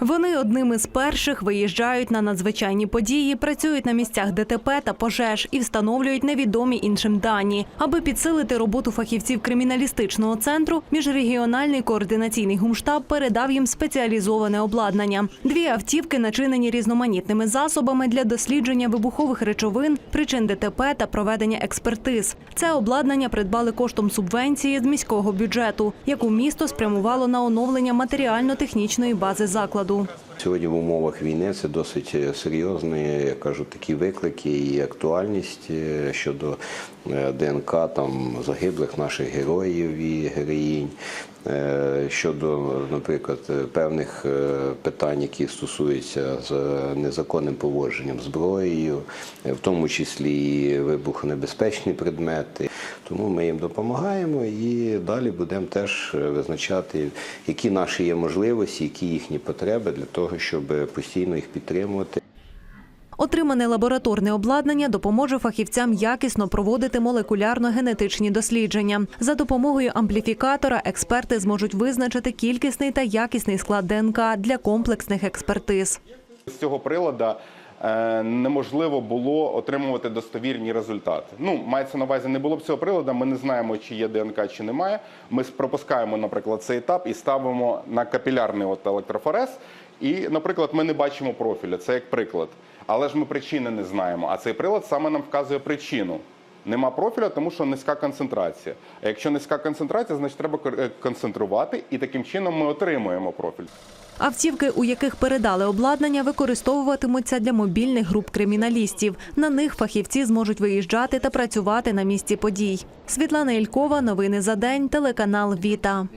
Вони одними з перших виїжджають на надзвичайні події, працюють на місцях ДТП та пожеж і встановлюють невідомі іншим дані. Аби підсилити роботу фахівців криміналістичного центру, міжрегіональний координаційний гумштаб передав їм спеціалізоване обладнання. Дві автівки начинені різноманітними засобами для дослідження вибухових речовин, причин ДТП та проведення експертиз. Це обладнання придбали коштом субвенції з міського бюджету, яку місто спрямувало на оновлення матеріально-технічної бази закладу. 저도 Сьогодні в умовах війни це досить е, серйозні, я кажу, такі виклики і актуальність е, щодо е, ДНК там загиблих наших героїв і героїнь. Щодо, наприклад, певних питань, які стосуються з незаконним поводженням зброєю, в тому числі і вибухонебезпечні предмети. Тому ми їм допомагаємо і далі будемо теж визначати, які наші є можливості, які їхні потреби для того, щоб постійно їх підтримувати. Отримане лабораторне обладнання допоможе фахівцям якісно проводити молекулярно-генетичні дослідження. За допомогою ампліфікатора експерти зможуть визначити кількісний та якісний склад ДНК для комплексних експертиз. З цього прилада неможливо було отримувати достовірні результати. Ну, мається на увазі, не було б цього приладу. Ми не знаємо, чи є ДНК, чи немає. Ми пропускаємо, наприклад, цей етап і ставимо на капілярний от електрофорез. І, наприклад, ми не бачимо профіля. Це як приклад. Але ж ми причини не знаємо. А цей прилад саме нам вказує причину. Нема профіля, тому що низька концентрація. А якщо низька концентрація, значить треба е, концентрувати, і таким чином ми отримуємо профіль. Автівки, у яких передали обладнання, використовуватимуться для мобільних груп криміналістів. На них фахівці зможуть виїжджати та працювати на місці подій. Світлана Ількова, новини за день, телеканал Віта.